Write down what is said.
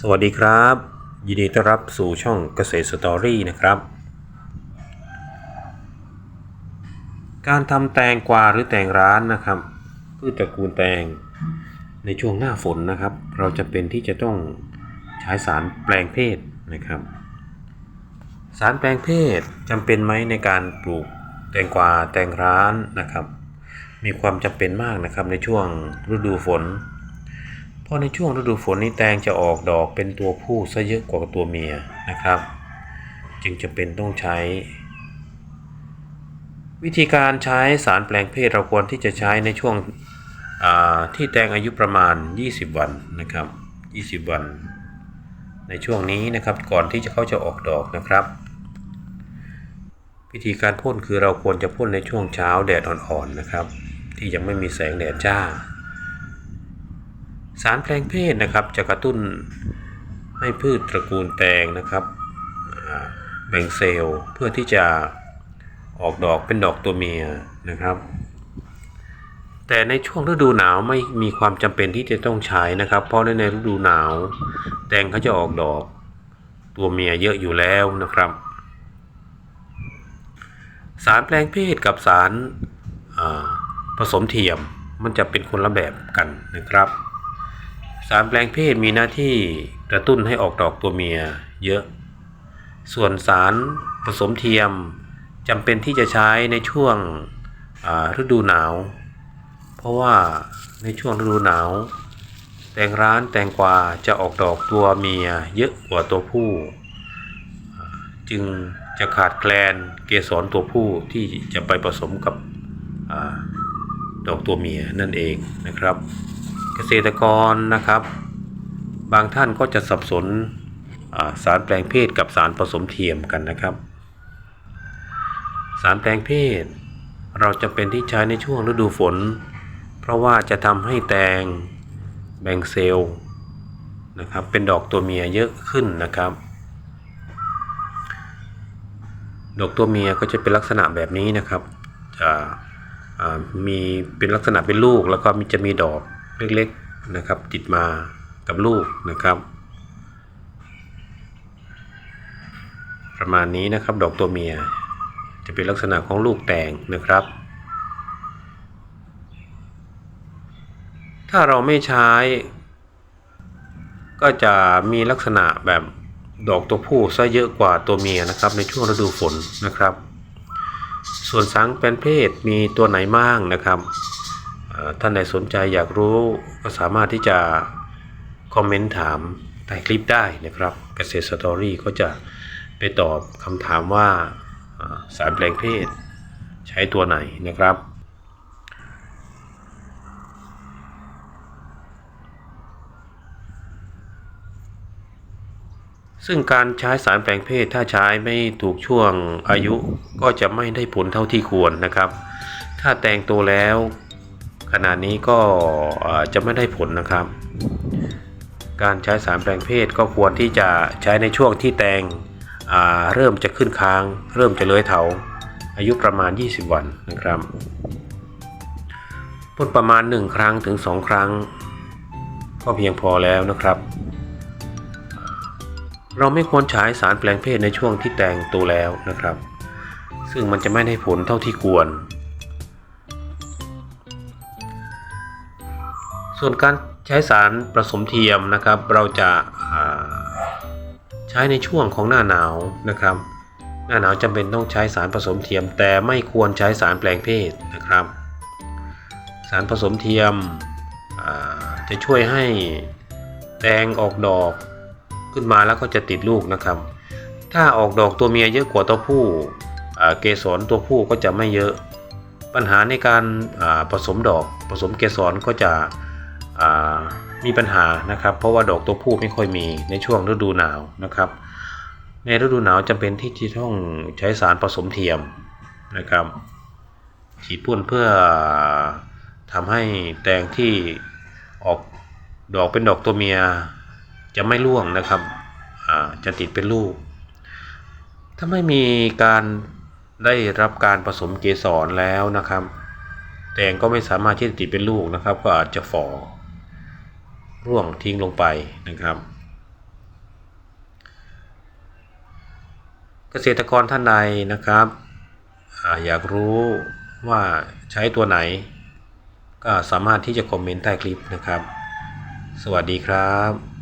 สวัสดีครับ ยินดีต้อนรับสู่ช่องเกษตรสตอรี่นะครับ การทำแตงกวาหรือแตงร้านนะครับพืชตระกูลแตงในช่วงหน้าฝนนะครับ เราจะเป็นที่จะต้องใช้สารแปลงเพศนะครับ สารแปลงเพศจำเป็นไหมในการปลูกแตงกวาแตงร้านนะครับ มีความจำเป็นมากนะครับในช่วงฤดูฝน เพราะในช่วงฤดูฝนนี้แตงจะออกดอกเป็นตัวผู้ซะเยอะกว่าตัวเมียนะครับ จึงจะเป็นต้องใช้ วิธีการใช้สารแปลงเพศเราควรที่จะใช้ในช่วงที่แตงอายุประมาณ 20 วันนะครับ 20 วัน ในช่วงนี้นะครับก่อนที่จะเขาจะออกดอกนะครับวิธีการพ่นคือเราควรจะพ่นในช่วงเช้าแดดอ่อนๆนะครับ ที่ยังไม่มีแสงแดดจ้า สารแปลงเพศนะครับ จะกระตุ้นให้พืชตระกูลแตงนะครับแบ่งเซลล์เพื่อที่จะออกดอกเป็นดอกตัวเมียนะครับ แต่ในช่วงฤดูหนาวไม่มีความจำเป็นที่จะต้องใช้นะครับ เพราะในฤดูหนาว แตงเขาจะออกดอกตัวเมียเยอะอยู่แล้วนะครับ สารแปลงเพศกับสารผสมเทียมมันจะเป็นคนละแบบกันนะครับ สารแปลงเพศมีหน้าที่กระตุ้นให้ออกดอกตัวเมียเยอะ ส่วนสารผสมเทียมจำเป็นที่จะใช้ในช่วงฤดูหนาว เพราะว่าในช่วงฤดูหนาว แตงร้านแตงกวาจะออกดอกตัวเมียเยอะกว่าตัวผู้ จึงจะขาดแคลนเกสรตัวผู้ที่จะไปผสมกับอดอกตัวเมียนั่นเองนะครับ เกษตรกรนะครับ บางท่านก็จะสับสนสารแปลงเพศกับสารผสมเทียมกันนะครับ สารแปลงเพศ เราจะเป็นที่ใช้ในช่วงฤดูฝน เพราะว่าจะทำให้แตงแบ่งเซลล์นะครับเป็นดอกตัวเมียเยอะขึ้นนะครับ ดอกตัวเมียก็จะเป็นลักษณะแบบนี้นะครับจะมีเป็นลักษณะเป็นลูกแล้วก็จะมีดอก เล็กๆนะครับ ติดมากับลูกนะครับ ประมาณนี้นะครับดอกตัวเมีย จะเป็นลักษณะของลูกแตงนะครับ ถ้าเราไม่ใช้ ก็จะมีลักษณะแบบดอกตัวผู้ซะเยอะกว่าตัวเมียนะครับ ในช่วงฤดูฝนนะครับ ส่วนสังเป็นเพศมีตัวไหนบ้างนะครับ ท่านใดสนใจอยากรู้ก็สามารถที่จะคอมเมนต์ถามใต้คลิปได้นะครับเกษตรสตอรี่ก็จะไปตอบคำถามว่าสารแปลงเพศใช้ตัวไหนนะครับ ซึ่งการใช้สารแปลงเพศถ้าใช้ไม่ถูกช่วงอายุก็จะไม่ได้ผลเท่าที่ควรนะครับ ถ้าแต่งโตแล้ว ขนาดนี้ก็จะไม่ได้ผลนะครับ การใช้สารแปลงเพศก็ควรที่จะใช้ในช่วงที่แตงเริ่มจะขึ้นค้าง เริ่มจะเลื้อยเถาอายุประมาณ 20 วันนะครับพ่นประมาณ 1 ครั้งถึง 2 ครั้ง ก็เพียงพอแล้วนะครับ เราไม่ควรใช้สารแปลงเพศในช่วงที่แตงโตแล้วนะครับ ซึ่งมันจะไม่ได้ผลเท่าที่ควร ส่วนการใช้สารผสมเทียมนะครับ เราจะาใช้ในช่วงของหน้าหนาวนะครับ หน้าหนาวจำเป็นต้องใช้สารผสมเทียม แต่ไม่ควรใช้สารแปลงเพศนะครับ สารผสมเทียมจะช่วยให้แตงออกดอกขึ้นมาแล้วก็จะติดลูกนะครับ ถ้าออกดอกตัวเมียเยอะกว่าตัวผู้เกสรตัวผู้ก็จะไม่เยอะ ปัญหาในการผสมดอกผสมเกสรก็จะ มีปัญหานะครับ เพราะว่าดอกตัวผู้ไม่ค่อยมีในช่วงฤดูหนาวนะครับ ในฤดูหนาวจำเป็นที่จะต้องใช้สารผสมเทียมนะครับ ฉีดพ่นเพื่อทำให้แตงที่ออกดอกเป็นดอกตัวเมียจะไม่ร่วงนะครับจะติดเป็นลูก ถ้าไม่มีการได้รับการผสมเกสรแล้วนะครับ แตงก็ไม่สามารถที่จะติดเป็นลูกนะครับ ก็อาจจะฝ่อ ร่วงทิ้งลงไปนะครับ เกษตรกรท่านใดนะครับอยากรู้ว่าใช้ตัวไหน ก็สามารถที่จะคอมเมนต์ใต้คลิปนะครับ สวัสดีครับ